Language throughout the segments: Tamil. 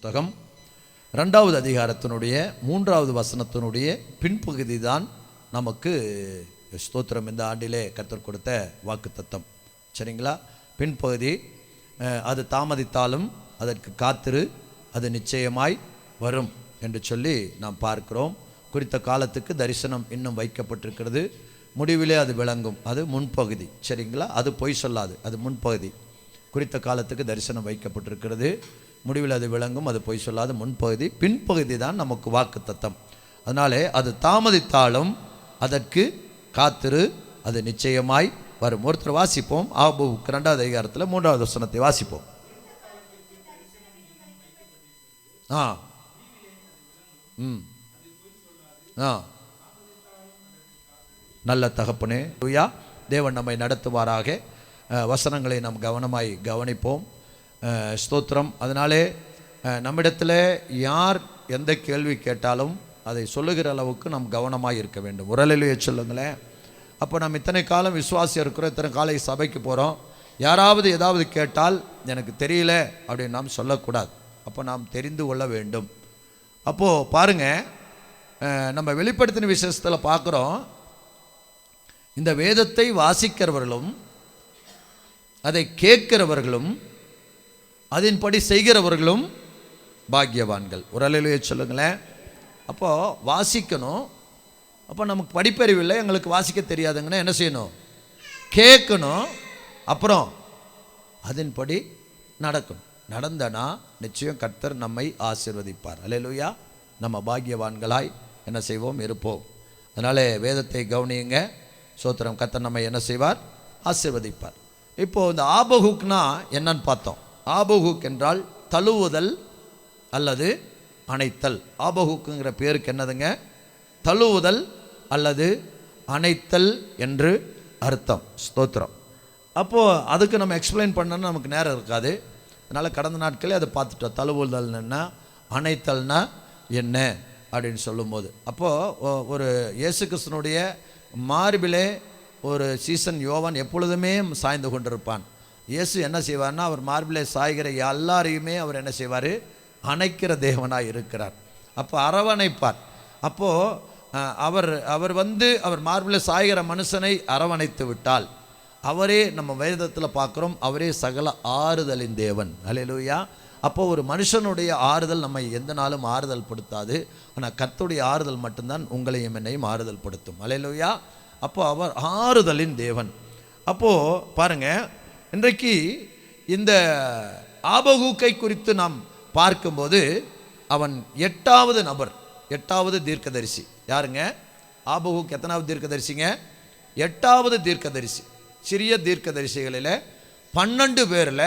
புஸ்தகம். ரெண்டாவது அதிகாரத்தினுடைய மூன்றாவது வசனத்தினுடைய பின்பகுதி தான் நமக்கு ஸ்தோத்திரம் இந்த ஆண்டிலே கற்றுக் கொடுத்த வாக்குத்தத்தம். சரிங்களா? பின்பகுதி அது தாமதித்தாலும் அதற்கு காத்திரு அது நிச்சயமாய் வரும் என்று சொல்லி நாம் பார்க்கிறோம். குறித்த காலத்துக்கு தரிசனம் இன்னும் வைக்கப்பட்டிருக்கிறது. முடிவிலே அது விளங்கும். அது முன்பகுதி. சரிங்களா? அது பொய் சொல்லாது. அது முன்பகுதி. குறித்த காலத்துக்கு தரிசனம் வைக்கப்பட்டிருக்கிறது. முடிவில் அது விளங்கும் அது பொய் சொல்லாத முன்பகுதி பின்பகுதி தான் நமக்கு வாக்கு தத்தம் அதனாலே அது தாமதித்தாலும் அதற்கு காத்திரு அது நிச்சயமாய் வரும். ஒருத்தர் வாசிப்போம். ஆபுக்கு ரெண்டாவது அதிகாரத்தில் மூன்றாவது வசனத்தை வாசிப்போம். ஆ. ம். ஆ. நல்ல தகப்பனே லூயா தேவன் நம்மை நடத்துவாராக. வசனங்களை நாம் கவனமாய் கவனிப்போம். ஸ்தோத்திரம். அதனாலே நம்மிடத்தில் யார் எந்த கேள்வி கேட்டாலும் அதை சொல்லுகிற அளவுக்கு நாம் கவனமாக இருக்க வேண்டும். உரலிலேயே சொல்லுங்களேன். அப்போ நம்ம இத்தனை காலம் விசுவாசியாக இருக்கிறோம் இத்தனை காலை சபைக்கு போகிறோம் யாராவது ஏதாவது கேட்டால் எனக்கு தெரியல அப்படின்னு நாம் சொல்லக்கூடாது. அப்போ நாம் தெரிந்து கொள்ள வேண்டும். அப்போது பாருங்கள் நம்ம வெளிப்படுத்தின விசேஷத்தில் பார்க்குறோம். இந்த வேதத்தை வாசிக்கிறவர்களும் அதை கேட்கிறவர்களும் அதன்படி செய்கிறவர்களும் பாக்கியவான்கள். ஒரு அலையிலேயே சொல்லுங்களேன். அப்போது வாசிக்கணும். அப்போ நமக்கு படிப்பறிவு இல்லை எங்களுக்கு வாசிக்க தெரியாதுங்கன்னா என்ன செய்யணும்? கேட்கணும். அப்புறம் அதன்படி நடக்கணும். நடந்தனா நிச்சயம் கர்த்தர் நம்மை ஆசீர்வதிப்பார். அல்லேலூயா. நம்ம பாக்கியவான்களாய் என்ன செய்வோம்? இருப்போம். அதனாலே வேதத்தை கவனியுங்க. சோத்திரம் கர்த்தர் நம்மை என்ன செய்வார்? ஆசீர்வதிப்பார். இப்போது இந்த ஆபகுக்னா என்னன்னு பார்த்தோம். ஆபகுக் என்றால் தழுவுதல் அல்லது அணைத்தல். ஆபகுக்குங்கிற பேருக்கு என்னதுங்க? தழுவுதல் அல்லது அணைத்தல் என்று அர்த்தம். ஸ்தோத்திரம். அப்போது அதுக்கு நம்ம எக்ஸ்பிளைன் பண்ணணும்னு நமக்கு நேரம் இருக்காது. அதனால் கடந்த நாட்களே அதை பார்த்துட்டோம். தழுவுதல் என்ன அணைத்தல்னா என்ன அப்படின்னு சொல்லும்போது. அப்போது ஒரு இயேசு கிறிஸ்தனுடைய மார்பிலே ஒரு சீசன் யோவான் எப்பொழுதுமே சாய்ந்து கொண்டிருப்பான். இயேசு என்ன செய்வார்னா அவர் மார்பிலே சாய்கிற எல்லாரையுமே அவர் என்ன செய்வார்? அணைக்கிற தேவனாக இருக்கிறார். அப்போ அரவணைப்பார். அப்போது அவர் அவர் வந்து அவர் மார்பில் சாய்கிற மனுஷனை அரவணைத்து விட்டால் அவரே நம்ம வேதத்தில் பார்க்குறோம் அவரே சகல ஆறுதலின் தேவன். அலையலூயா அப்போ ஒரு மனுஷனுடைய ஆறுதல் நம்மை எந்த நாளும் ஆறுதல் படுத்தாது. ஆனால் கத்துடைய ஆறுதல் மட்டும்தான் உங்களையும் என்னையும் ஆறுதல் படுத்தும். அலையலூயா அப்போ அவர் ஆறுதலின் தேவன். அப்போது பாருங்க இன்றைக்கு இந்த ஆபகூக்கை குறித்து நாம் பார்க்கும்போது அவன் எட்டாவது நபர் எட்டாவது தீர்க்கதரிசி. யாருங்க? ஆபகூக் எத்தனாவது தீர்க்கதரிசிங்க? எட்டாவது தீர்க்கதரிசி. சிறிய தீர்க்கதரிசிகளில் பன்னெண்டு பேரில்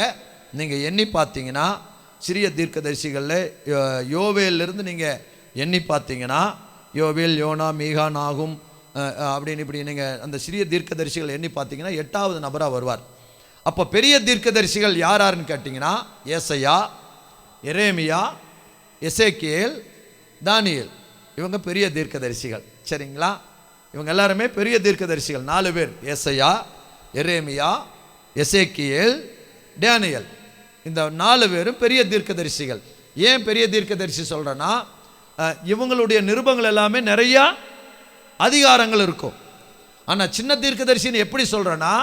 நீங்கள் எண்ணி பார்த்தீங்கன்னா சிறிய தீர்க்கதரிசிகளில் யோ- யோவேலிருந்து நீங்கள் எண்ணி பார்த்தீங்கன்னா யோவேல் யோனா மீகா நாகும் அப்படின்னு இப்படி நீங்கள் அந்த சிறிய தீர்க்கதரிசிகள் எண்ணி பார்த்தீங்கன்னா எட்டாவது நபராக வருவார். அப்போ பெரிய தீர்க்கதரிசிகள் யார் யாருன்னு கேட்டிங்கன்னா ஏசையா எரேமியா எசேக்கியல் தானியேல். இவங்க பெரிய தீர்க்கதரிசிகள். சரிங்களா? இவங்க எல்லாருமே பெரிய தீர்க்கதரிசிகள். நாலு பேர். ஏசையா எரேமியா எசேக்கியேல் டேனியல். இந்த நாலு பேரும் பெரிய தீர்க்கதரிசிகள். ஏன் பெரிய தீர்க்கதரிசி சொல்கிறேன்னா இவங்களுடைய நிருபங்கள் எல்லாமே நிறையா அதிகாரங்கள் இருக்கும். ஆனால் சின்ன தீர்க்கதரிசின்னு எப்படி சொல்கிறேன்னா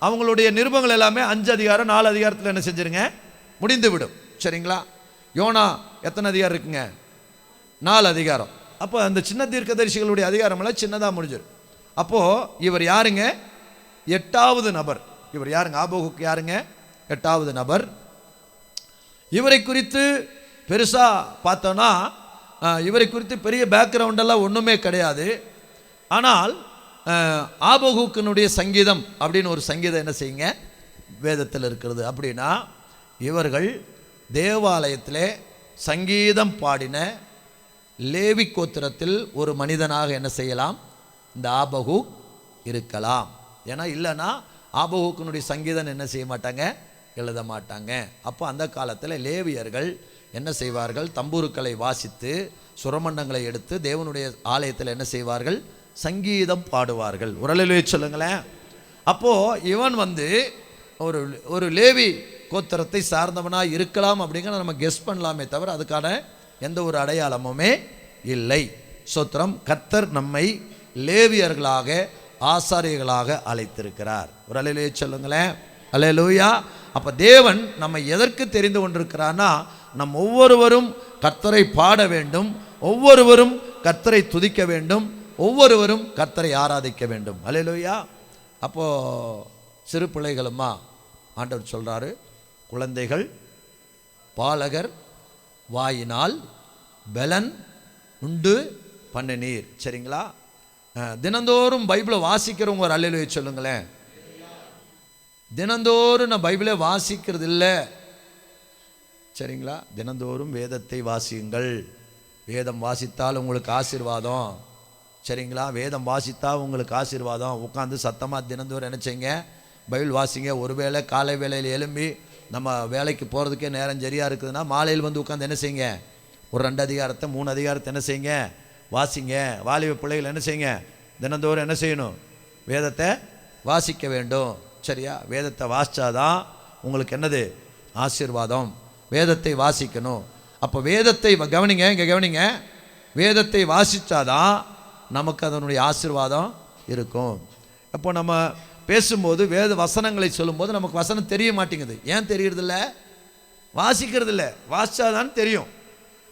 அவங்களுடைய நிருபங்கள் எல்லாமே அஞ்சு அதிகாரம் நாலு அதிகாரத்தில் என்ன செஞ்சிருங்க? முடிந்துவிடும். சரிங்களா? யோனா எத்தனை அதிகாரம் இருக்குங்க? நாலு அதிகாரம். அப்போ அந்த சின்ன தீர்க்கதரிசிகளுடைய அதிகாரமெல்லாம் சின்னதாக முடிஞ்சிடும் அப்போது இவர் யாருங்க? எட்டாவது நபர். இவர் யாருங்க? ஆபோகுக்கு யாருங்க? எட்டாவது நபர். இவரை குறித்து பெருசாக பார்த்தோன்னா இவரை குறித்து பெரிய பேக்ரவுண்டெல்லாம் ஒன்றுமே கிடையாது. ஆனால் ஆபகூக்கினுடைய சங்கீதம் அப்படின்னு ஒரு சங்கீதம் என்ன செய்யுங்க? வேதத்தில் இருக்கிறது. அப்படின்னா இவர்கள் தேவாலயத்தில் சங்கீதம் பாடின லேவி கோத்திரத்தில் ஒரு மனிதனாக என்ன செய்யலாம்? இந்த ஆபகூக் இருக்கலாம். ஏன்னா இல்லைன்னா ஆபகூக்கினுடைய சங்கீதம் என்ன செய்ய மாட்டாங்க? எழுத மாட்டாங்க. அப்போ அந்த காலத்தில் லேவியர்கள் என்ன செய்வார்கள்? தம்பூருக்களை வாசித்து சுரமண்டங்களை எடுத்து தேவனுடைய ஆலயத்தில் என்ன செய்வார்கள்? சங்கீதம் பாடுவார்கள். உரலிலே சொல்லுங்களேன். அப்போது இவன் வந்து ஒரு ஒரு லேவி கோத்திரத்தை சார்ந்தவனாக இருக்கலாம் அப்படிங்கிற நம்ம கெஸ் பண்ணலாமே தவிர அதுக்கான எந்த ஒரு அடையாளமுமே இல்லை. சோத்திரம் கத்தர் நம்மை லேவியர்களாக ஆசாரியர்களாக அழைத்திருக்கிறார். ஒரு அலையிலேயே சொல்லுங்களேன். அலையலூயா அப்போ தேவன் நம்மை எதற்கு தெரிந்து கொண்டிருக்கிறான்னா நம் ஒவ்வொருவரும் கர்த்தரை பாட வேண்டும் ஒவ்வொருவரும் கர்த்தரை துதிக்க வேண்டும் ஒவ்வொருவரும் கர்த்தரை ஆராதிக்க வேண்டும். அலையலோயா அப்போது சிறு பிள்ளைகளுமா ஆண்டவர் சொல்கிறாரு குழந்தைகள் பாலகர் வாயினால் பலன் உண்டு பண்ண நீர் சரிங்களா தினந்தோறும் பைபிளை வாசிக்கிறவங்க ஒரு அல்லையில சொல்லுங்களேன். தினந்தோறும் நான் பைபிளை வாசிக்கிறது இல்லை சரிங்களா? தினந்தோறும் வேதத்தை வாசியுங்கள். வேதம் வாசித்தால் உங்களுக்கு ஆசீர்வாதம். சரிங்களா? வேதம் வாசித்தா உங்களுக்கு ஆசீர்வாதம். உட்காந்து சத்தமாக தினந்தோறும் நினச்சிங்க. பைபிள் வாசிங்க. ஒருவேளை காலை வேலையில் எழும்பி நம்ம வேலைக்கு போகிறதுக்கே நேரம் சரியாக இருக்குதுன்னா மாலையில் வந்து உட்காந்து என்ன செய்யுங்க? ஒரு ரெண்டு அதிகாரத்தை மூணு அதிகாரத்தை என்ன செய்யுங்க? வாசிங்க. வாலிப பிள்ளைகள் என்ன செய்யுங்க? தினந்தோறும் என்ன செய்யணும்? வேதத்தை வாசிக்க வேண்டும். சரியா? வேதத்தை வாசித்தாதான் உங்களுக்கு என்னது? ஆசீர்வாதம். வேதத்தை வாசிக்கணும். அப்போ வேதத்தை கவனிங்க இங்கே கவனிங்க. வேதத்தை வாசித்தாதான் நமக்கு அதனுடைய ஆசீர்வாதம் இருக்கும். அப்போ நம்ம பேசும்போது வேத வசனங்களை சொல்லும்போது நமக்கு வசனம் தெரிய மாட்டேங்குது. ஏன் தெரியறதில்ல? வாசிக்கிறதில்ல. இல்லை தெரியும்.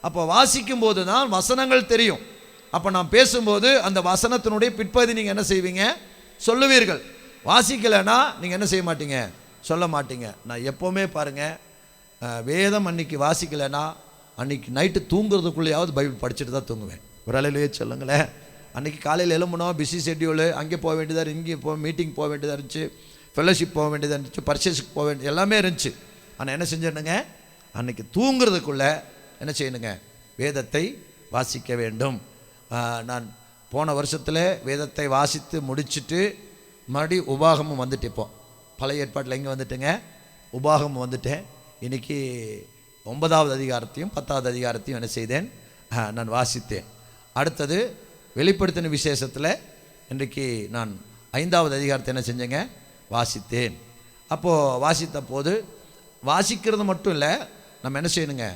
அப்போ வாசிக்கும் போது தான் வசனங்கள் தெரியும். அப்போ நான் பேசும்போது அந்த வசனத்தினுடைய பிற்பகுதி நீங்கள் என்ன செய்வீங்க? சொல்லுவீர்கள். வாசிக்கலைன்னா நீங்கள் என்ன செய்ய மாட்டீங்க? சொல்ல மாட்டீங்க. நான் எப்போவுமே பாருங்கள் வேதம் அன்னைக்கு வாசிக்கலைன்னா அன்னைக்கு நைட்டு தூங்குறதுக்குள்ளேயாவது பைபிள் படிச்சுட்டு தான் தூங்குவேன். ஒரு அலையிலேயே சொல்லுங்களேன். அன்றைக்கி காலையில் எழும்பணும் பிஸி ஷெட்யூலு அங்கே போக வேண்டியதாக இருந்து இங்கே போ மீட்டிங் போக வேண்டியதாக இருந்துச்சு ஃபெல்லோஷிப் போக வேண்டியதாக இருந்துச்சு பர்ச்சேஸுக்கு போக வேண்டியது எல்லாமே இருந்துச்சு. ஆனால் என்ன செஞ்சிடணுங்க அன்றைக்கி தூங்குறதுக்குள்ளே என்ன செய்யணுங்க? வேதத்தை வாசிக்க வேண்டும். நான் போன வருஷத்தில் வேதத்தை வாசித்து முடிச்சுட்டு மறுபடி உபாகமும் வந்துட்டு இப்போ. பழைய ஏற்பாட்டில் எங்கே வந்துட்டுங்க? உபாகமும் வந்துட்டேன். இன்றைக்கி ஒன்பதாவது அதிகாரத்தையும் பத்தாவது அதிகாரத்தையும் என்ன செய்தேன்? நான் வாசித்தேன். அடுத்தது வெளிப்படுத்தின விசேஷத்தில் இன்றைக்கு நான் ஐந்தாவது அதிகாரத்தை என்ன செஞ்சேங்க? வாசித்தேன். அப்போது வாசித்த போது வாசிக்கிறது மட்டும் இல்லை நம்ம என்ன செய்யணுங்க?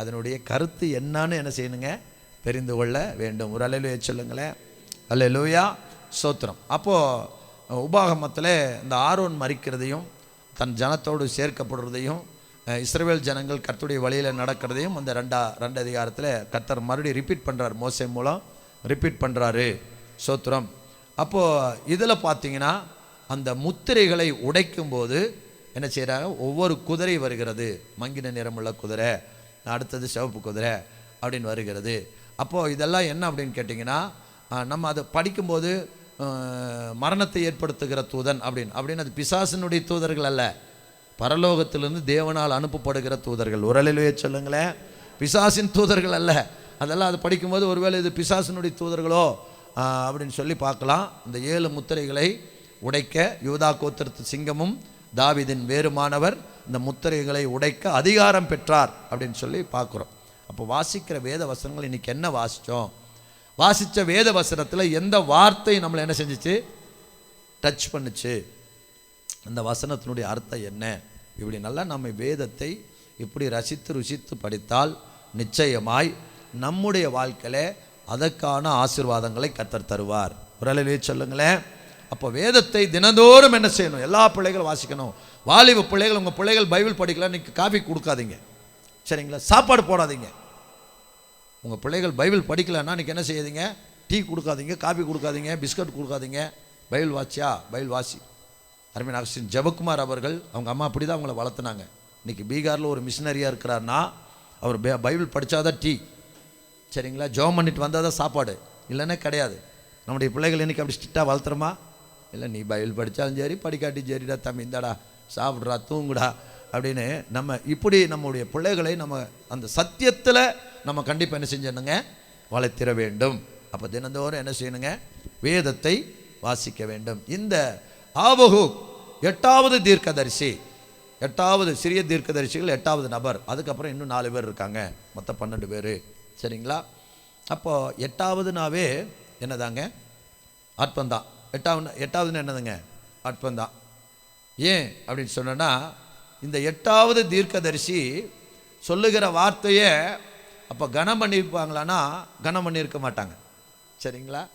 அதனுடைய கருத்து என்னன்னு என்ன செய்யணுங்க? தெரிந்து கொள்ள வேண்டும். ஒரு அலையிலுயா சொல்லுங்களேன். அல்லேலூயா சோத்திரம். அப்போது உபாகமத்தில் இந்த ஆரோன் மறிக்கிறதையும் தன் ஜனத்தோடு சேர்க்கப்படுறதையும் இஸ்ரேல் இஸ்ரவேல் ஜனங்கள் கர்த்தருடைய வழியில் நடக்கிறதையும் அந்த ரெண்டா ரெண்டு அதிகாரத்தில் கர்த்தர் மறுபடியும் ரிப்பீட் பண்ணுறார் மோசே மூலம். ரிப்பீட் பண்ணுறாரு சோத்திரம். அப்போது இதில் பார்த்தீங்கன்னா அந்த முத்திரைகளை உடைக்கும்போது என்ன செய்கிறாங்க ஒவ்வொரு குதிரை வருகிறது. மங்கின நிறமுள்ள குதிரை அடுத்தது சிவப்பு குதிரை அப்படின்னு வருகிறது. அப்போது இதெல்லாம் என்ன அப்படின்னு கேட்டிங்கன்னா நம்ம அதை படிக்கும்போது மரணத்தை ஏற்படுத்துகிற தூதன் அப்படின்னு. அப்படின்னு அது பிசாசினுடைய தூதர்கள் அல்ல. பரலோகத்திலிருந்து தேவனால் அனுப்பப்படுகிற தூதர்கள். உரலிலேயே சொல்லுங்களேன். பிசாசின் தூதர்கள் அல்ல. அதெல்லாம் அது படிக்கும்போது ஒருவேளை இது பிசாசினுடைய தூதர்களோ அப்படின்னு சொல்லி பார்க்கலாம். இந்த ஏழு முத்திரைகளை உடைக்க யூதா கோத்திரத்து சிங்கமும் தாவிதின் வேறுமானவர் இந்த முத்திரைகளை உடைக்க அதிகாரம் பெற்றார் அப்படின்னு சொல்லி பார்க்குறோம். அப்போ வாசிக்கிற வேத வசனங்கள் இன்னைக்கு என்ன வாசித்தோம்? வாசித்த வேத வசனத்தில் எந்த வார்த்தை நம்மளை என்ன செஞ்சுச்சு? டச் பண்ணுச்சு. அந்த வசனத்தினுடைய அர்த்தம் என்ன? இப்படி நல்லா நம்ம வேதத்தை இப்படி ரசித்து ருசித்து படித்தால் நிச்சயமாய் நம்முடைய வாழ்க்கையில் அதற்கான ஆசிர்வாதங்களை கத்தர் தருவார். உரலிலே சொல்லுங்களேன். அப்போ வேதத்தை தினந்தோறும் என்ன செய்யணும்? எல்லா பிள்ளைகளும் வாசிக்கணும். வாலிப பிள்ளைகள் உங்கள் பிள்ளைகள் பைபிள் படிக்கலாம் இன்னைக்கு காஃபி கொடுக்காதீங்க. சரிங்களா? சாப்பாடு போடாதீங்க. உங்கள் பிள்ளைகள் பைபிள் படிக்கலன்னா இன்றைக்கி என்ன செய்யாதீங்க? டீ கொடுக்காதீங்க காபி கொடுக்காதீங்க பிஸ்கட் கொடுக்காதீங்க. பைபிள் வாசியா? பைபிள் வாசி. அருமையான அகஸ்டின் ஜெபக்குமார் அவர்கள் அவங்க அம்மா அப்படி தான் அவங்கள வளர்த்துனாங்க. இன்றைக்கி பீகாரில் ஒரு மிஷினரியாக இருக்கிறாருன்னா அவர் பைபிள் படித்தாதான் டீ. சரிங்களா? ஜோம் பண்ணிட்டு வந்தால் தான் சாப்பாடு. இல்லைன்னா கிடையாது. நம்முடைய பிள்ளைகள் இன்னைக்கு அப்படி ஸ்ட்ரிக்டாக வளர்த்துறோமா? இல்லை நீ பைபிள் படித்தாலும் சரி படிக்காட்டி சரிடா தம்பி இந்தாடா சாப்பிட்றா தூங்குடா அப்படின்னு நம்ம இப்படி நம்முடைய பிள்ளைகளை நம்ம அந்த சத்தியத்தில் நம்ம கண்டிப்பாக என்ன செஞ்சிடணுங்க? வளர்த்திட வேண்டும். அப்போ தினந்தோறும் என்ன செய்யணுங்க? வேதத்தை வாசிக்க வேண்டும். இந்த ஆபகு எட்டாவது தீர்க்கதரிசி எட்டாவது சிறிய தீர்க்கதரிசிகள் எட்டாவது நபர். அதுக்கப்புறம் இன்னும் நாலு பேர் இருக்காங்க. மொத்தம் பன்னெண்டு பேர். சரிங்களா? அப்போது எட்டாவதுனாவே என்னதாங்க? அற்பந்தான் எட்டாவது எட்டாவதுன்னு என்னதுங்க? அற்பந்தான் ஏன் அப்படின்னு சொன்னோன்னா இந்த எட்டாவது தீர்க்கதரிசி சொல்லுகிற வார்த்தையை அப்போ கனம் பண்ணியிருப்பாங்களான்னா கனம் பண்ணியிருக்க மாட்டாங்க. சரிங்களா?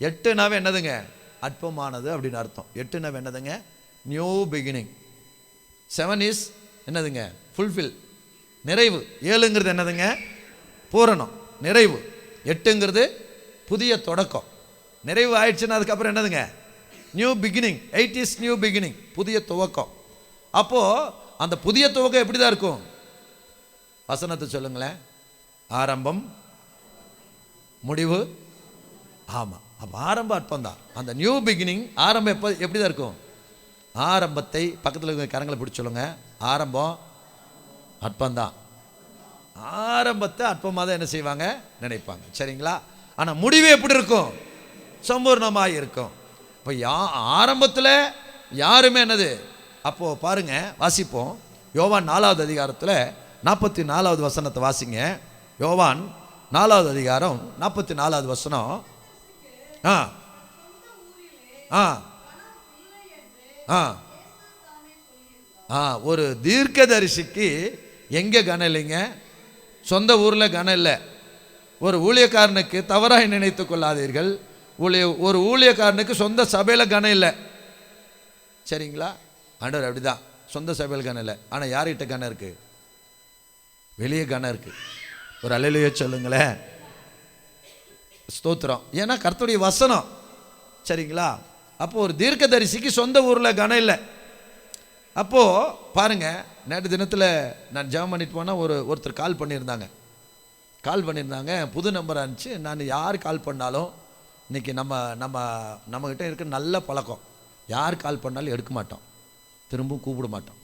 எட்டுனாவே என்னதுங்க? அற்பமானது அப்படின்னு அர்த்தம். எட்டுனாவே என்னதுங்க? நியூ பிகினிங் செவன் இஸ் என்னதுங்க? ஃபுல்ஃபில் நிறைவு. ஏழுங்கிறது என்னதுங்க? பூரணம் நிறைவு. எட்டுங்கிறது புதிய தொடக்கம். நிறைவு ஆயிடுச்சுன்னா அதுக்கப்புறம் என்னதுங்க? New beginning eight is new beginning புதிய துவக்கம். அப்போது அந்த புதிய துவக்கம் எப்படி தான் இருக்கும்? வசனத்தை சொல்லுங்களேன். ஆரம்பம் முடிவு. ஆமாம் அப்போ ஆரம்ப அற்பம் தான் அந்த நியூ பிகினிங் ஆரம்பம் எப்போ எப்படி தான் இருக்கும்? ஆரம்பத்தை பக்கத்தில் இருக்கிற கரங்களை பிடிச்சி சொல்லுங்கள் ஆரம்பம் அற்பம்தான். ஆரம்பத்தை அற்பமாக தான் என்ன செய்வாங்க? நினைப்பாங்க. சரிங்களா? ஆனால் முடிவு எப்படி இருக்கும்? சம்பூர்ணமாக இருக்கும். இப்போ யா ஆரம்பத்தில் யாருமே என்னது? அப்போது பாருங்க வாசிப்போம். யோவான் நாலாவது அதிகாரத்தில் நாற்பத்தி நாலாவது வசனத்தை வாசிங்க. யோவான் நாலாவது அதிகாரம் நாற்பத்தி நாலாவது வசனம். ஆ. ஆ. ஆ. ஆ ஒரு தீர்க்கதரிசிக்கு எங்கே கனம் இல்லைங்க சொந்த ஊரில் கனம் இல்லை. ஒரு ஊழியக்காரனுக்கு தவறாக நினைத்து கொள்ளாதீர்கள். ஊழிய ஒரு ஊழியக்காரனுக்கு சொந்த சபையில் கனம் இல்லை. சரிங்களா? ஆண்டவர் அப்படிதான். சொந்த சபையில் கனம் இல்லை. ஆனால் யார்கிட்ட கனம் இருக்குது வெளியே கனம் இருக்குது ஒரு அலையிலேயே சொல்லுங்களேன். ஸ்தோத்திரம். ஏன்னா கர்த்தருடைய வசனம். சரிங்களா? அப்போ ஒரு தீர்க்கதரிசிக்கு சொந்த ஊரில் கனம் இல்லை. அப்போது பாருங்கள் நேற்று தினத்தில் நான் ஜெபம் பண்ணிட்டு போனால் ஒரு ஒருத்தர் கால் பண்ணியிருந்தாங்க. கால் பண்ணியிருந்தாங்க புது நம்பராக இருந்துச்சு நான் யார் கால் பண்ணாலும் இன்னைக்கு நம்ம நம்ம நம்மக்கிட்ட இருக்க நல்ல பழக்கம் யார் கால் பண்ணாலும் எடுக்க மாட்டோம். திரும்பவும் கூப்பிட மாட்டோம்.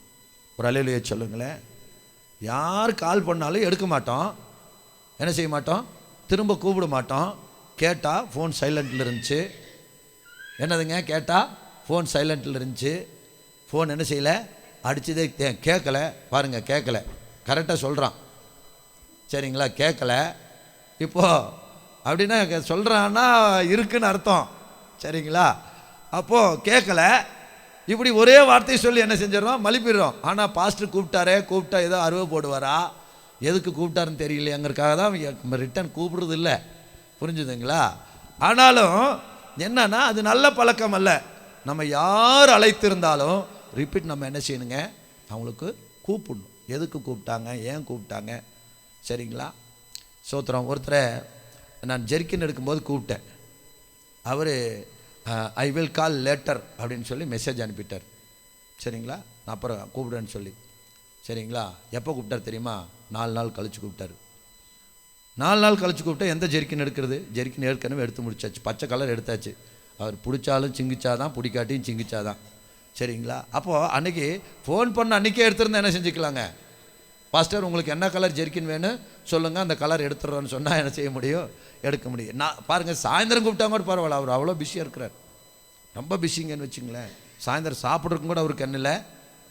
ஒரு அலையிலேயே சொல்லுங்களேன். யார் கால் பண்ணாலும் எடுக்க மாட்டோம். என்ன செய்ய மாட்டோம்? திரும்ப கூப்பிட மாட்டோம். கேட்டால் ஃபோன் சைலண்டில் இருந்துச்சு. என்னதுங்க? கேட்டால் ஃபோன் சைலண்டில் இருந்துச்சு. ஃபோன் என்ன செய்யலை? அடிச்சதே தே- கேட்கல பாருங்கள் கேட்கல கரெக்டாக சொல்கிறான் சரிங்களா? கேட்கல இப்போது அப்படின்னா சொல்கிறான்னா இருக்குன்னு அர்த்தம். சரிங்களா? அப்போது கேட்கல இப்படி ஒரே வார்த்தையை சொல்லி என்ன செஞ்சிடறோம்? மலிப்பிடுறோம். ஆனால் பாஸ்டர் கூப்பிட்டாரே கூப்பிட்டா ஏதோ அருவை போடுவாரா? எதுக்கு கூப்பிட்டாருன்னு தெரியலையங்கிறதுக்காக தான் ரிட்டன் கூப்பிடுறது இல்லை. புரிஞ்சுதுங்களா? ஆனாலும் என்னன்னா அது நல்ல பழக்கம் அல்ல. நம்ம யார் அழைத்திருந்தாலும் ரிப்பீட் நம்ம என்ன செய்யணுங்க? அவங்களுக்கு கூப்பிடணும். எதுக்கு கூப்பிட்டாங்க? ஏன் கூப்பிட்டாங்க? சரிங்களா? சோத்திரம் ஒருத்தரை நான் ஜெர்க்கின் எடுக்கும்போது கூப்பிட்டேன். அவர் ஐ வில் கால் லேட்டர் அப்படின்னு சொல்லி மெசேஜ் அனுப்பிட்டார். சரிங்களா? நான் அப்புறம் கூப்பிடுறேன்னு சொல்லி. சரிங்களா? எப்போ கூப்பிட்டார் தெரியுமா? நாலு நாள் கழித்து கூப்பிட்டாரு. நாலு நாள் கழித்து கூப்பிட்டா எந்த ஜெர்கின் எடுக்கிறது? ஜெர்கின் ஏற்கனவே எடுத்து முடிச்சாச்சு. பச்சை கலர் எடுத்தாச்சு. அவர் பிடிச்சாலும் சிங்கிச்சாதான் பிடிக்காட்டியும் சிங்கிச்சாதான். சரிங்களா? அப்போது அன்னைக்கு ஃபோன் பண்ண அன்றைக்கே எடுத்திருந்தா என்ன செஞ்சுக்கலாங்க? பாஸ்டர் உங்களுக்கு என்ன கலர் ஜெர்கின் வேணும்? சொல்லுங்கள் அந்த கலர் எடுத்துடுறோன்னு சொன்னால் என்ன செய்ய முடியும்? எடுக்க முடியும். நான் பாருங்கள் சாயந்தரம் கூப்பிட்டா கூட பரவாயில்ல. அவர் அவ்வளோ பிஸியாக இருக்கிறார். ரொம்ப பிஸிங்கன்னு வச்சுங்களேன். சாயந்தரம் சாப்பிட்றதுக்கும் கூட அவருக்கு என்ன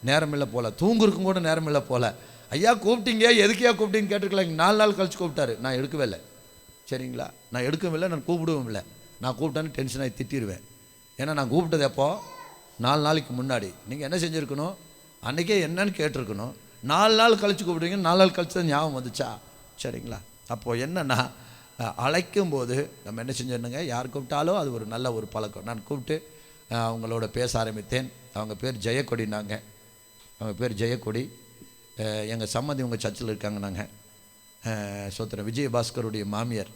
நேரம் இல்லை போல. தூங்குறதுக்கும் கூட நேரம் இல்லை போல. ஐயா கூப்பிட்டீங்க எதுக்கையா கூப்பிட்டீங்கன்னு கேட்டுருக்கலாம் நாலு நாள் கழிச்சு கூப்பிட்டாரு. நான் எடுக்கவே இல்லை. சரிங்களா? நான் எடுக்கவும் இல்லை நான் கூப்பிடவும் இல்லை. நான் கூப்பிட்டேன்னு டென்ஷனாகி திட்டிடுவேன் ஏன்னா நான் கூப்பிட்டது எப்போ? நாலு நாளைக்கு முன்னாடி. நீங்கள் என்ன செஞ்சுருக்கணும்? அன்றைக்கே என்னன்னு கேட்டிருக்கணும். நாலு நாள் கழித்து கூப்பிடுவீங்க நாலு நாள் கழித்து தான் ஞாபகம் வந்துச்சா? சரிங்களா? அப்போது என்னென்னா அழைக்கும் போது நம்ம என்ன செஞ்சிடணுங்க? யார் கூப்பிட்டாலும் அது ஒரு நல்ல ஒரு பழக்கம். நான் கூப்பிட்டு அவங்களோட பேச ஆரம்பித்தேன். அவங்க பேர் ஜெயக்கொடினாங்க அவங்க பேர் ஜெயக்கொடி. எங்கள் சம்மந்தி உங்கள் சர்ச்சில் இருக்காங்க நாங்கள் சோத்திர விஜயபாஸ்கருடைய மாமியார்.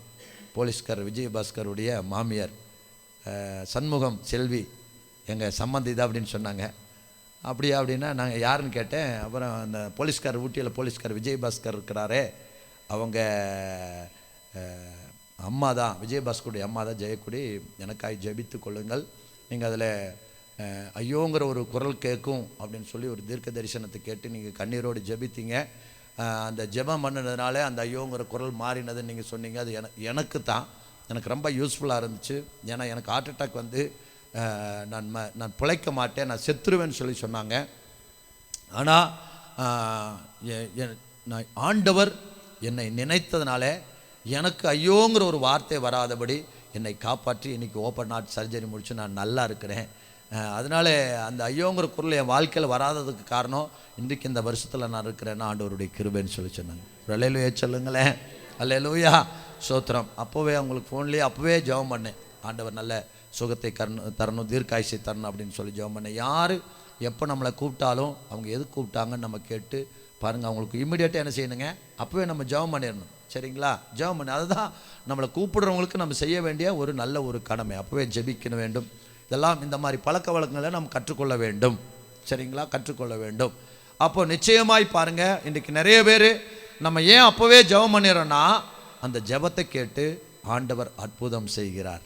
போலீஸ்காரர் விஜயபாஸ்கருடைய மாமியார். சண்முகம் செல்வி. எங்கள் சம்மந்தி இது அப்படின்னு சொன்னாங்க. அப்படியா அப்படின்னா நாங்கள் யாருன்னு கேட்டேன். அப்புறம் அந்த போலீஸ்கார் ஊட்டியில் போலீஸ்கார் விஜயபாஸ்கர் இருக்கிறாரே. அவங்க அம்மா தான் விஜயபாஸ்கருடைய அம்மா தான் ஜெயக்குடி. எனக்காய் ஜெபித்து கொள்ளுங்கள். நீங்கள் அதில் ஐயோங்கிற ஒரு குரல் கேட்கும் அப்படின்னு சொல்லி ஒரு தீர்க்க தரிசனத்தை கேட்டு நீங்கள் கண்ணீரோடு ஜெபித்தீங்க. அந்த ஜெபம் பண்ணினதுனால அந்த ஐயோங்கிற குரல் மாறினதுன்னு நீங்கள் சொன்னீங்க. அது என எனக்கு தான். எனக்கு ரொம்ப யூஸ்ஃபுல்லாக இருந்துச்சு. ஏன்னா எனக்கு ஹார்ட் அட்டாக் வந்து நான் ம நான் பிழைக்க மாட்டேன் நான் செத்துருவேன்னு சொல்லி சொன்னாங்க. ஆனால் நான் ஆண்டவர் என்னை நினைத்ததுனால எனக்கு ஐயோங்கிற ஒரு வார்த்தை வராதபடி என்னை காப்பாற்றி இன்றைக்கி ஓப்பன் ஹார்ட் சர்ஜரி முடித்து நான் நல்லா இருக்கிறேன். அதனால் அந்த ஐயோங்கிற குரல் என் வாழ்க்கையில் வராததுக்கு காரணம் இன்றைக்கு இந்த வருஷத்தில் நான் இருக்கிறேன்னா ஆண்டவருடைய கிருபைன்னு சொல்லி சொன்னாங்க. அல்லையிலுயா சொல்லுங்களேன். லூயா சோத்திரம் அப்போவே அவங்களுக்கு ஃபோன்லேயே அப்போவே ஜெபம் பண்ணேன். ஆண்டவர் நல்ல சுகத்தை கரணும் தரணும் தீர்க்காயுசை தரணும் அப்படின்னு சொல்லி ஜெபம் பண்ண. யார் எப்போ நம்மளை கூப்பிட்டாலும் அவங்க எது கூப்பிட்டாங்கன்னு நம்ம கேட்டு பாருங்கள் அவங்களுக்கு இம்மிடியேட்டாக என்ன செய்யணுங்க? அப்போவே நம்ம ஜெபம் பண்ணிடணும். சரிங்களா? ஜெபம் பண்ணி அதுதான் நம்மளை கூப்பிடுறவங்களுக்கு நம்ம செய்ய வேண்டிய ஒரு நல்ல ஒரு கடமை. அப்போவே ஜெபிக்கணும் வேண்டும். இதெல்லாம் இந்த மாதிரி பழக்க வழக்கங்களை நம்ம கற்றுக்கொள்ள வேண்டும். சரிங்களா? கற்றுக்கொள்ள வேண்டும். அப்போது நிச்சயமாய் பாருங்கள் இன்றைக்கி நிறைய பேர் நம்ம ஏன் அப்போவே ஜெபம் பண்ணிடுறோன்னா அந்த ஜெபத்தை கேட்டு ஆண்டவர் அற்புதம் செய்கிறார்.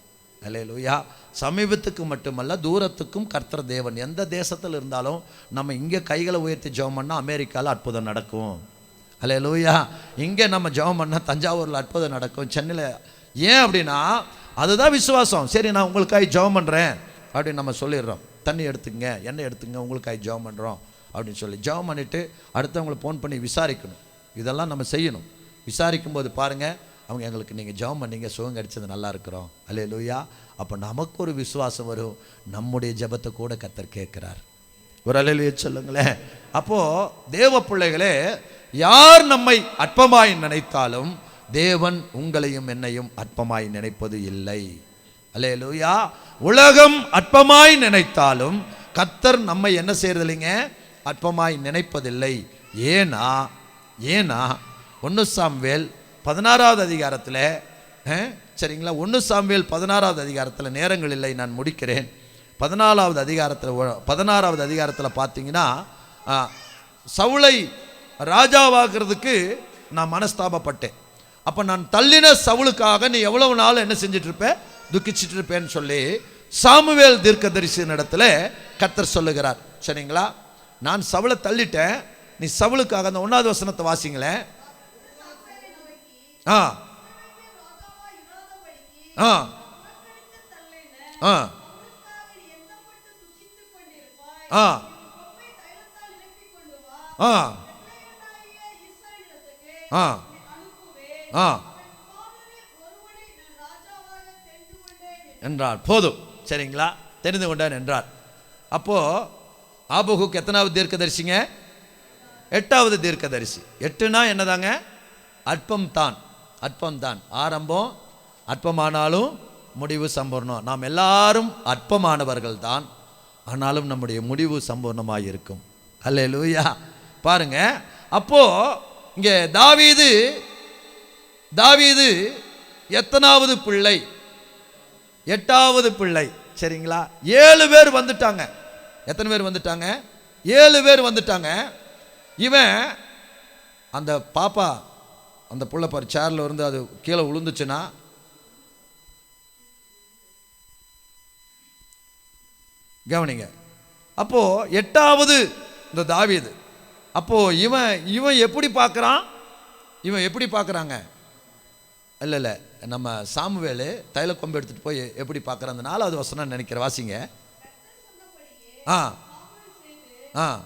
அல்லேலூயா சமீபத்துக்கு மட்டுமல்ல தூரத்துக்கும் கர்த்தர் தேவன். எந்த தேசத்தில் இருந்தாலும் நம்ம இங்கே கைகளை உயர்த்தி ஜெபம் பண்ணால் அமெரிக்காவில் அற்புதம் நடக்கும். அல்லேலூயா இங்கே நம்ம ஜெபம் பண்ணால் தஞ்சாவூரில் அற்புதம் நடக்கும். சென்னையில் ஏன் அப்படின்னா அதுதான் விசுவாசம். சரி நான் உங்களுக்காக ஜெபம் பண்ணுறேன் அப்படின்னு நம்ம சொல்லிடுறோம். தண்ணி எடுத்துங்க எண்ணெய் எடுத்துங்க உங்களுக்காக ஜெபம் பண்ணுறோம் அப்படின்னு சொல்லி ஜெபம் பண்ணிவிட்டு அடுத்தவங்களை ஃபோன் பண்ணி விசாரிக்கணும். இதெல்லாம் நம்ம செய்யணும். விசாரிக்கும் போது பாருங்கள் அவங்க எங்களுக்கு நீங்கள் ஜெபம் பண்ணீங்க சுகம் கிடைச்சது நல்லா இருக்கிறோம். அல்லே லூயா அப்போ நமக்கு ஒரு விசுவாசம் வரும். நம்முடைய ஜெபத்தை கூட கத்தர் கேட்குறார். ஒரு அலையிலேயே சொல்லுங்களேன். அப்போது தேவ பிள்ளைகளே யார் நம்மை அற்பமாய் நினைத்தாலும் தேவன் உங்களையும் என்னையும் அற்பமாய் நினைப்பது இல்லை. அல்லேலூயா உலகம் அற்பமாய் நினைத்தாலும் கத்தர் நம்மை என்ன செய்யறதில்லைங்க? அற்பமாய் நினைப்பதில்லை. ஏனா ஏனா ஒன்று சாம்வேல் பதினாறாவது அதிகாரத்தில் சரிங்களா? ஒன்று சாம்பியல் பதினாறாவது அதிகாரத்தில் நேரங்கள் இல்லை நான் முடிக்கிறேன். பதினாலாவது அதிகாரத்தில் பதினாறாவது அதிகாரத்தில் பார்த்தீங்கன்னா சவுளை ராஜாவாகிறதுக்கு நான் மனஸ்தாபப்பட்டேன். அப்போ நான் தள்ளின சவுளுக்காக நீ எவ்வளவு நாள் என்ன செஞ்சுட்டு இருப்பேன் துக்கிச்சிட்டு இருப்பேன்னு சொல்லி சாமுவேல் தீர்க்கதரிசியின் இடத்துல கத்தர் சொல்லுகிறார். சரிங்களா? நான் சவுளை தள்ளிட்டேன். நீ சவுளுக்காக அந்த ஒன்றாவது வசனத்தை வாசிங்களேன். ஆ. ஆ. ஆ. ஆ. ஆ. ஆ. ஆ. என்றார் போதும். சரிங்களா? தெரிந்து கொண்டான் என்றார் அப்போது ஆபகுக்கு எத்தனாவது தீர்க்கதரிசிங்க? எட்டாவது தீர்க்கதரிசி. எட்டுனா என்னதாங்க? அற்பம் தான். அற்பம் தான் ஆரம்பம் அற்பமானாலும் முடிவு சம்பூர்ணம். நாம் எல்லாரும் அற்பமானவர்கள் தான் ஆனாலும் நம்முடைய முடிவு சம்பூர்ணமாக இருக்கும். அல்லேலூயா. பாருங்க அப்போ இங்கே தாவீது தாவீது எத்தனாவது பிள்ளை? எட்டாவது பிள்ளை. சரிங்களா? ஏழு பேர் வந்துட்டாங்க. எத்தனை பேர் வந்துட்டாங்க? ஏழு பேர் வந்துட்டாங்க. இவன் அந்த பாப்பா அந்த புள்ள பார் சேரில் இருந்து அது கீழே விழுந்துச்சுன்னா கவனிங்க. அப்போது எட்டாவது இந்த தாவீது. அப்போது இவன் இவன் எப்படி பார்க்குறான்? இவன் எப்படி பார்க்குறாங்க? இல்லை இல்லை நம்ம சாமுவேலு தைல கொம்பு எடுத்துகிட்டு போய் எப்படி பார்க்குறான்? அந்த நாலாவது வசனம் நினைக்கிற வாசிங்க. ஆ. ஆ.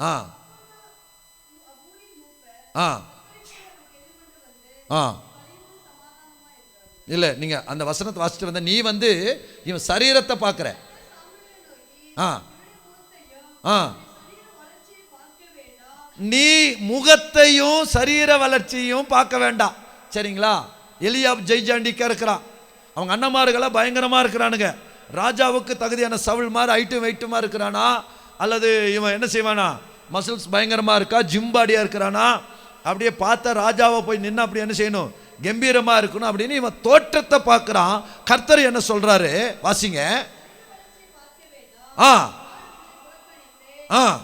ஆ. ஆ. ஆ. இல்லை நீங்கள் அந்த வசனத்தை வாசிச்சுட்டு வந்த நீ வந்து இவன் சரீரத்தை பார்க்குற. ஆ. ஆ. நீ முகத்தையும் சரீர வளர்ச்சியும் பார்க்க வேண்டாம். சரிங்களா? எலியா ஜெய்ஜாண்டிக்கா இருக்கிறான் அவங்க அண்ணமார்களாம் பயங்கரமாக இருக்கிறானுங்க. ராஜாவுக்கு தகுதியான சவுள் மாதிரி ஐட்டும் வெயிட்டுமா இருக்கிறானா? அல்லது இவன் என்ன செய்வானா? மசில்ஸ் பயங்கரமாக இருக்கா? ஜிம்பாடியாக இருக்கிறானா? அப்படியே பார்த்த ராஜாவை போய் நின்று அப்படி என்ன செய்யணும்? கம்பீரமாக இருக்கணும் அப்படின்னு இவன் தோற்றத்தை பார்க்குறான். கர்த்தர் என்ன சொல்கிறாரு வாசிங்க. ஆ. ஆ.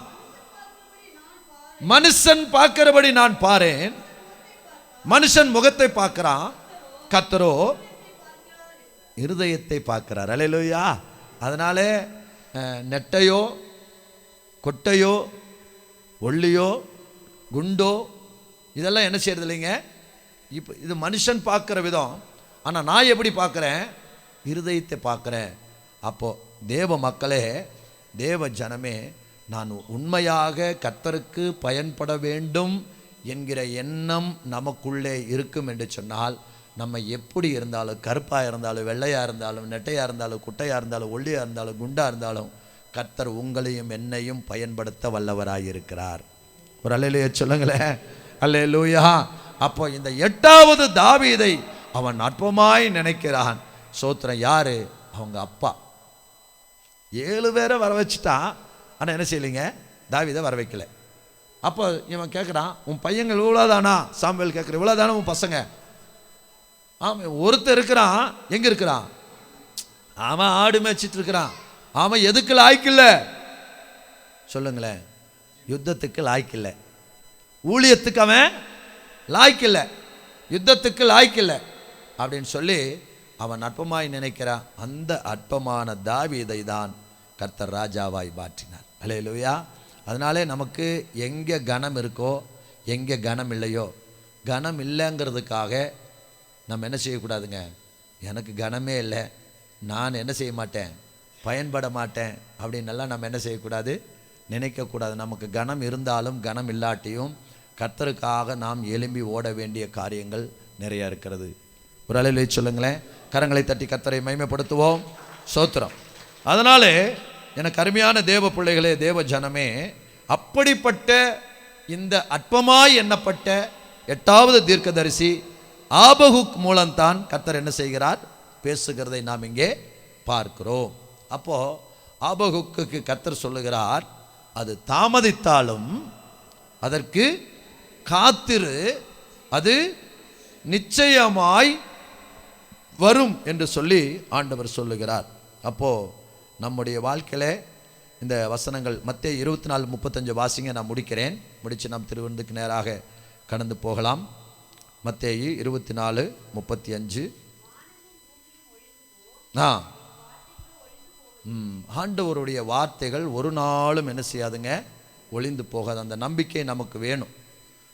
மனுஷன் பார்க்கிறபடி நான் பாரேன். மனுஷன் முகத்தை பார்க்கிறான். கர்த்தரோ இருதயத்தை பார்க்கிறார். அலையிலோயா. அதனாலே நெட்டையோ கொட்டையோ ஒல்லியோ குண்டோ இதெல்லாம் என்ன செய்யறது இல்லைங்க இப்போ இது மனுஷன் பார்க்குற விதம். ஆனால் நான் எப்படி பார்க்குறேன்? இருதயத்தை பார்க்குறேன். அப்போது தேவ மக்களே தேவ ஜனமே நான் உண்மையாக கர்த்தருக்கு பயன்பட வேண்டும் என்கிற எண்ணம் நமக்குள்ளே இருக்கும் என்று சொன்னால் நம்ம எப்படி இருந்தாலும் கருப்பாக இருந்தாலும் வெள்ளையாக இருந்தாலும் நெட்டையாக இருந்தாலும் குட்டையாக இருந்தாலும் ஒல்லியாக இருந்தாலும் குண்டாக இருந்தாலும் கர்த்தர் உங்களையும் என்னையும் பயன்படுத்த வல்லவராக இருக்கிறார் ஒரு அலையிலேயே சொல்லுங்களேன். அல்லேலூயா. அப்போ இந்த எட்டாவது தாவீதை அவன் அற்பமாய் நினைக்கிறான். சோத்திரம் யாரு? அவங்க அப்பா. ஏழு பேரை வர வச்சுட்டான் ஆனால் என்ன செய்யலைங்க? தாவீதை வர வைக்கல அப்போ இவன் கேட்குறான் உன் பையங்கள் இவ்வளோதானா சாம்பல் கேட்குற இவ்வளோதானா உன் பசங்க? ஆமாம் ஒருத்தர் இருக்கிறான். எங்கே இருக்கிறான்? அவன் ஆடு மேய்ச்சிட்டு இருக்கிறான். அவன் எதுக்கு லாய்க்கில்லை சொல்லுங்களேன். யுத்தத்துக்கு லாய்க்கில்லை ஊழியத்துக்கு அவன் லாய்க்கில்ல யுத்தத்துக்கு லாய்க்கில்ல அப்படின்னு சொல்லி அவன் அற்பமாய் நினைக்கிறான். அந்த அற்பமான தாவீதை தான் கர்த்தர் ராஜாவாய் மாற்றினார். அலையலுயா அதனாலே நமக்கு எங்கே கனம் இருக்கோ எங்கே கனம் இல்லையோ கனம் இல்லைங்கிறதுக்காக நம்ம என்ன செய்யக்கூடாதுங்க? எனக்கு கனமே இல்லை. நான் என்ன செய்ய மாட்டேன்? பயன்பட மாட்டேன். அப்படின்னெல்லாம் நம்ம என்ன செய்யக்கூடாது? நினைக்கக்கூடாது. நமக்கு கனம் இருந்தாலும் கனம் இல்லாட்டியும் கர்த்தருக்காக நாம் எழும்பி ஓட வேண்டிய காரியங்கள் நிறைய இருக்கிறது. ஒரு அளவில் சொல்லுங்களேன். கரங்களை தட்டி கர்த்தரை மைமைப்படுத்துவோம் சோத்திரம். அதனாலே எனக்கு அருமையான தேவ பிள்ளைகளே தேவ ஜனமே அப்படிப்பட்ட இந்த அற்பமாய் எண்ணப்பட்ட எட்டாவது தீர்க்கதரிசி ஆபகுக் மூலம்தான் கர்த்தர் என்ன செய்கிறார்? பேசுகிறதை நாம் இங்கே பார்க்கிறோம். அப்போது ஆபகுக்கு கத்தர் சொல்லுகிறார் அது தாமதித்தாலும் அதற்கு காத்திரு அது நிச்சயமாய் வரும் என்று சொல்லி ஆண்டவர் சொல்லுகிறார். அப்போ நம்முடைய வாழ்க்கையில இந்த வசனங்கள் மத்திய இருபத்தி நாலு முப்பத்தஞ்சு வாசிங்க நான் முடிக்கிறேன். முடித்து நாம் திருவனந்துக்கு நேராக கடந்து போகலாம். மத்தேயு இருபத்தி நாலு முப்பத்தி அஞ்சு ஆ. ம், ஆண்டவருடைய வார்த்தைகள் ஒரு நாளும் என்ன செய்யாதுங்க ஒளிந்து போகாது. அந்த நம்பிக்கை நமக்கு வேணும்.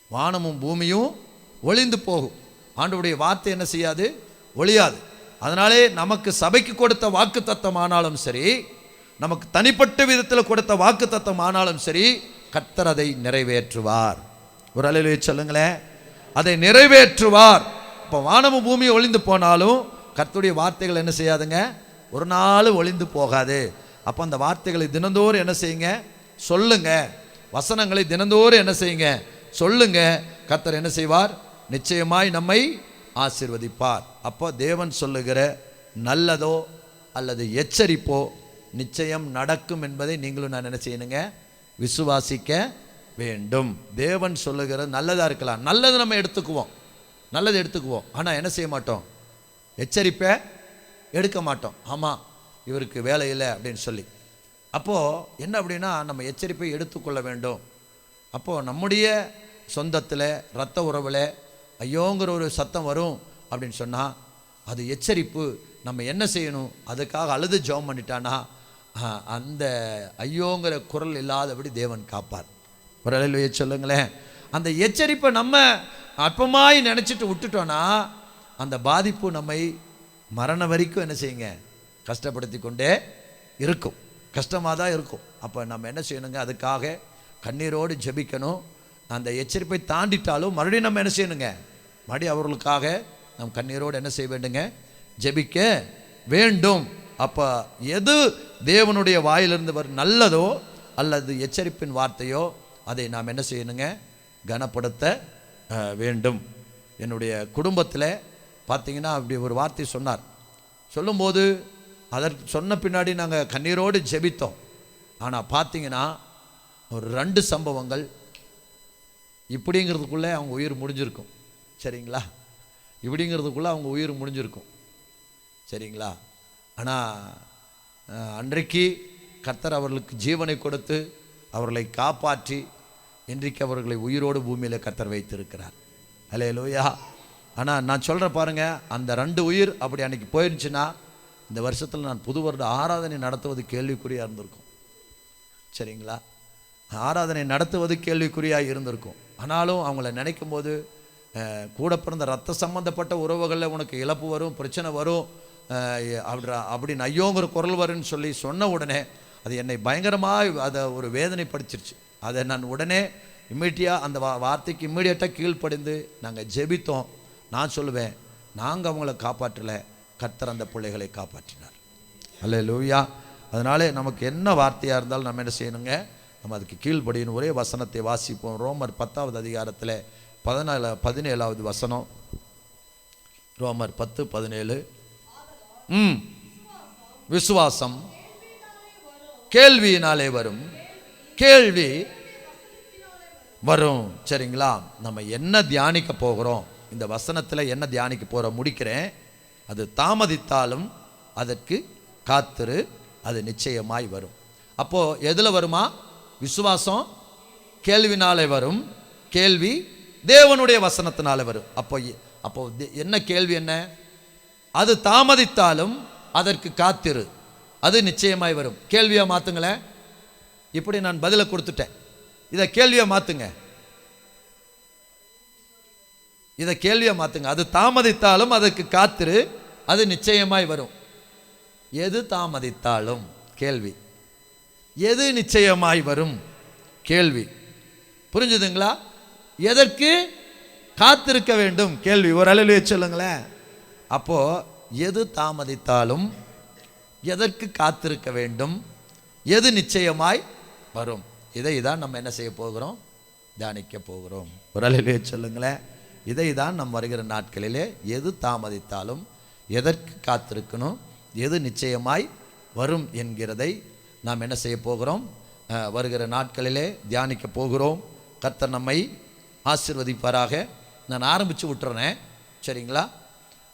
வானமும் பூமியும் ஒளிந்து போகும். ஆண்டவுடைய வார்த்தை என்ன செய்யாது? ஒழியாது அதனாலே நமக்கு சபைக்கு கொடுத்த வாக்கு தத்தமானாலும் சரி நமக்கு தனிப்பட்ட விதத்தில் கொடுத்த வாக்கு தத்தமானாலும் சரி கர்த்தர் அதை நிறைவேற்றுவார். ஒரு அலையிலே சொல்லுங்களேன். அதை நிறைவேற்றுவார். இப்போ வானமும் பூமி ஒளிந்து போனாலும் கர்த்தருடைய வார்த்தைகள் என்ன செய்யாதுங்க? ஒரு நாள் ஒளிந்து போகாது. அப்போ அந்த வார்த்தைகளை தினந்தோறும் என்ன செய்யுங்க? சொல்லுங்க. வசனங்களை தினந்தோறும் என்ன செய்யுங்க? சொல்லுங்க. கத்தர் என்ன செய்வார்? நிச்சயமாய் நம்மை ஆசீர்வதிப்பார். அப்போ தேவன் சொல்லுகிற நல்லதோ அல்லது எச்சரிப்போ நிச்சயம் நடக்கும் என்பதை நீங்களும் நான் என்ன செய்யணுங்க? விசுவாசிக்க வேண்டும். தேவன் சொல்லுகிற நல்லதாக இருக்கலாம். நல்லது நம்ம எடுத்துக்குவோம். நல்லது எடுத்துக்குவோம். ஆனால் என்ன செய்ய மாட்டோம்? எச்சரிப்பை எடுக்க மாட்டோம். ஆமாம் இவருக்கு வேலை இல்லை அப்படின்னு சொல்லி. அப்போது என்ன அப்படின்னா நம்ம எச்சரிப்பை எடுத்துக்கொள்ள வேண்டும். அப்போது நம்முடைய சொந்தத்தில் இரத்த உறவில் ஐயோங்கிற ஒரு சத்தம் வரும் அப்படின்னு சொன்னால் அது எச்சரிப்பு. நம்ம என்ன செய்யணும்? அதுக்காக அழுது ஜெபம் பண்ணிட்டானா அந்த ஐயோங்கிற குரல் இல்லாதபடி தேவன் காப்பார். ஒரு அலையிலேயே சொல்லுங்களேன். அந்த எச்சரிப்பை நம்ம அற்பமாய் நினச்சிட்டு விட்டுட்டோன்னா அந்த பாதிப்பு நம்மை மரண வரைக்கும் என்ன செய்யுங்க? கஷ்டப்படுத்தி கொண்டே இருக்கும். கஷ்டமாக தான் இருக்கும். அப்போ நம்ம என்ன செய்யணுங்க? அதுக்காக கண்ணீரோடு ஜெபிக்கணும். அந்த எச்சரிப்பை தாண்டிட்டாலும் மறுபடியும் நம்ம என்ன செய்யணுங்க? மறுபடியும் அவர்களுக்காக நம் கண்ணீரோடு என்ன செய்ய வேண்டுங்க? ஜெபிக்க வேண்டும். அப்போ எது தேவனுடைய வாயிலிருந்து வரும் நல்லதோ அல்லது எச்சரிப்பின் வார்த்தையோ அதை நாம் என்ன செய்யணுங்க? கனப்படுத்த வேண்டும். என்னுடைய குடும்பத்தில் பார்த்தீங்கன்னா அப்படி ஒரு வார்த்தை சொன்னார். சொல்லும்போது அதற்கு சொன்ன பின்னாடி நாங்கள் கண்ணீரோடு ஜெபித்தோம். ஆனால் பார்த்தீங்கன்னா ஒரு ரெண்டு சம்பவங்கள் இப்படிங்கிறதுக்குள்ளே அவங்க உயிர் முடிஞ்சிருக்கும். சரிங்களா? இப்படிங்கிறதுக்குள்ளே அவங்க உயிர் முடிஞ்சிருக்கும். சரிங்களா? ஆனால் அன்றைக்கு கர்த்தர் அவர்களுக்கு ஜீவனை கொடுத்து அவர்களை காப்பாற்றி இன்றைக்கு அவர்களை உயிரோடு பூமியில் கர்த்தர் வைத்திருக்கிறார். அலே லோயா ஆனால் நான் சொல்கிறேன் பாருங்கள் அந்த ரெண்டு உயிர் அப்படி அன்னைக்கு போயிருந்துச்சுன்னா இந்த வருஷத்தில் நான் புது வருட ஆராதனை நடத்துவது கேள்விக்குறியாக இருந்திருக்கும். சரிங்களா? ஆராதனை நடத்துவது கேள்விக்குறியாக இருந்திருக்கும். ஆனாலும் அவங்கள நினைக்கும் போது கூட பிறந்த ரத்த சம்பந்தப்பட்ட உறவுகளில் உனக்கு இழப்பு வரும் பிரச்சனை வரும் அப்படி அப்படின்னு ஐயோங்கிற குரல் வரும்னு சொல்லி சொன்ன உடனே அது என்னை பயங்கரமாக அதை ஒரு வேதனைப்படுத்திருச்சு. அதை நான் உடனே இம்மீடியாக அந்த வா வார்த்தைக்கு இம்மீடியட்டாக கீழ்ப்படிந்து நாங்கள் ஜெபித்தோம். நான் சொல்லுவேன் நாங்கள் அவங்கள காப்பாற்றல கர்த்தர் அந்த பிள்ளைகளை காப்பாற்றினார். அல்ல லூயா அதனாலே நமக்கு என்ன வார்த்தையாக இருந்தாலும் நம்ம என்ன செய்யணுங்க? நம்ம அதுக்கு கீழ்படியும் ஒரே வசனத்தை வாசிப்போம். ரோமர் பத்தாவது அதிகாரத்தில் பதினாலு பதினேழாவது வசனம். ரோமர் பத்து பதினேழு. ம். விசுவாசம். கேள்வியினாலே வரும். கேள்வி வரும். சரிங்களா? நம்ம என்ன தியானிக்க போகிறோம்? இந்த வசனத்தில் என்ன தியானிக்க போகிறோம் முடிக்கிறேன். அது தாமதித்தாலும் அதற்கு காத்திரு அது நிச்சயமாய் வரும். அப்போ எதில் வருமா? விசுவாசம் கேள்வினாலே வரும். கேள்வி தேவனுடைய வசனத்தினாலே வரும். அப்போ அப்போ தே- என்ன கேள்வி என்ன? அது தாமதித்தாலும் அதற்கு காத்திரு. அது நிச்சயமாய் வரும். கேள்வியை மாற்றுங்களேன் இப்படி நான் பதிலை கொடுத்துட்டேன். இதை கேள்வியை மாற்றுங்க இதை கேள்வியை மாற்றுங்க அது தாமதித்தாலும் அதற்கு காத்திரு. அது நிச்சயமாய் வரும். எது தாமதித்தாலும்? கேள்வி. எது நிச்சயமாய் வரும்? கேள்வி. புரிஞ்சுதுங்களா? எதற்கு காத்திருக்க வேண்டும்? கேள்வி. ஒரு அலையிலே சொல்லுங்களேன். அப்போது எது தாமதித்தாலும் எதற்கு காத்திருக்க வேண்டும்? எது நிச்சயமாய் வரும்? இதை தான் நம்ம என்ன செய்ய போகிறோம்? தியானிக்க போகிறோம். ஒரு அலையிலே சொல்லுங்களேன். இதை தான் நம் வருகிற நாட்களிலே எது தாமதித்தாலும் எதற்கு காத்திருக்கணும்? எது நிச்சயமாய் வரும் என்கிறதை நாம் என்ன செய்ய போகிறோம்? வருகிற நாட்களிலே தியானிக்க போகிறோம். கர்த்தர் நம்மை ஆசிர்வதிப்பாராக. நான் ஆரம்பித்து விட்டுறேன். சரிங்களா?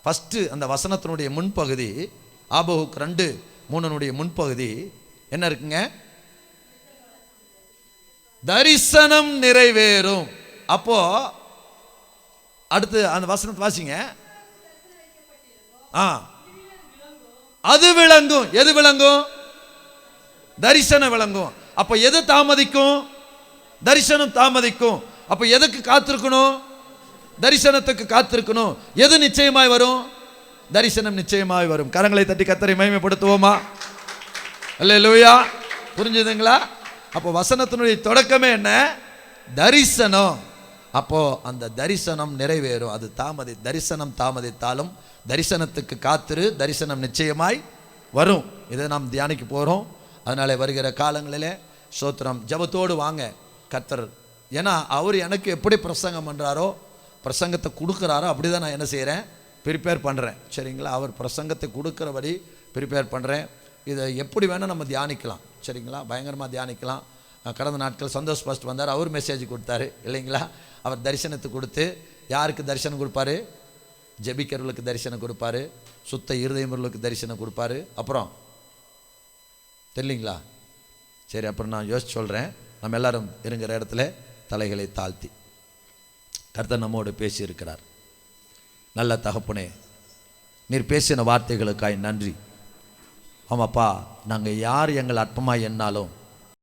ஃபஸ்ட்டு அந்த வசனத்தினுடைய முன்பகுதி ஆபகுக் ரெண்டு மூணனுடைய முன்பகுதி என்ன இருக்குங்க? தரிசனம் நிறைவேறும். அப்போ அடுத்து அந்த வசனத்தை வாசிங்க. ஆ. அது விளங்கும். எது விளங்கும்? தரிசனம் விளங்கும். அப்போ எது தாமதிக்கும்? தரிசனம் தாமதிக்கும். அப்போ எதுக்கு காத்திருக்கணும்? தரிசனத்துக்கு காத்திருக்கணும். எது நிச்சயமாய் வரும்? தரிசனம் நிச்சயமாய் வரும். கரங்களை தட்டி கத்தரை மகிமைப்படுத்துவோமா? அல்லேலூயா. புரிஞ்சுதுங்களா? அப்போ வசனத்தினுடைய தொடக்கமே என்ன? தரிசனம். அப்போ அந்த தரிசனம் நிறைவேறும். அது தாமதி தரிசனம் தாமதித்தாலும் தரிசனத்துக்கு காத்திரு. தரிசனம் நிச்சயமாய் வரும். இதை நாம் தியானிக்க போகிறோம் அதனால் வருகிற காலங்களிலே சோத்திரம் ஜபத்தோடு வாங்க கத்தர் ஏன்னா அவர் எனக்கு எப்படி பிரசங்கம் பண்ணுறாரோ பிரசங்கத்தை கொடுக்குறாரோ அப்படி தான் நான் என்ன செய்கிறேன் ப்ரிப்பேர் பண்ணுறேன் சரிங்களா? அவர் பிரசங்கத்தை கொடுக்குறபடி ப்ரிப்பேர் பண்ணுறேன் இதை எப்படி வேணால் நம்ம தியானிக்கலாம். சரிங்களா? பயங்கரமாக தியானிக்கலாம். கடந்த நாட்கள் சந்தோஷ் பாஸ்ட் வந்தார். அவர் மெசேஜ் கொடுத்தாரு. இல்லைங்களா? அவர் தரிசனத்தை கொடுத்து யாருக்கு தரிசனம் கொடுப்பாரு? ஜெபிக்கிறவர்களுக்கு தரிசனம் கொடுப்பாரு. சுத்த இருதயமர்களுக்கு தரிசனம் கொடுப்பாரு. அப்புறம்? தெரியலீங்களா? சரி அப்புறம் நான் யோசிச்சு சொல்கிறேன் நம்ம எல்லாரும் இருங்கிற இடத்துல தலைகளை தாழ்த்தி. கர்த்தர் நம்மோடு பேசியிருக்கிறார். நல்ல தகப்பனே நீர் பேசின வார்த்தைகளுக்காய் நன்றி. ஆமாப்பா நாங்கள் யார் எங்கள் அற்பமாக எண்ணாலும்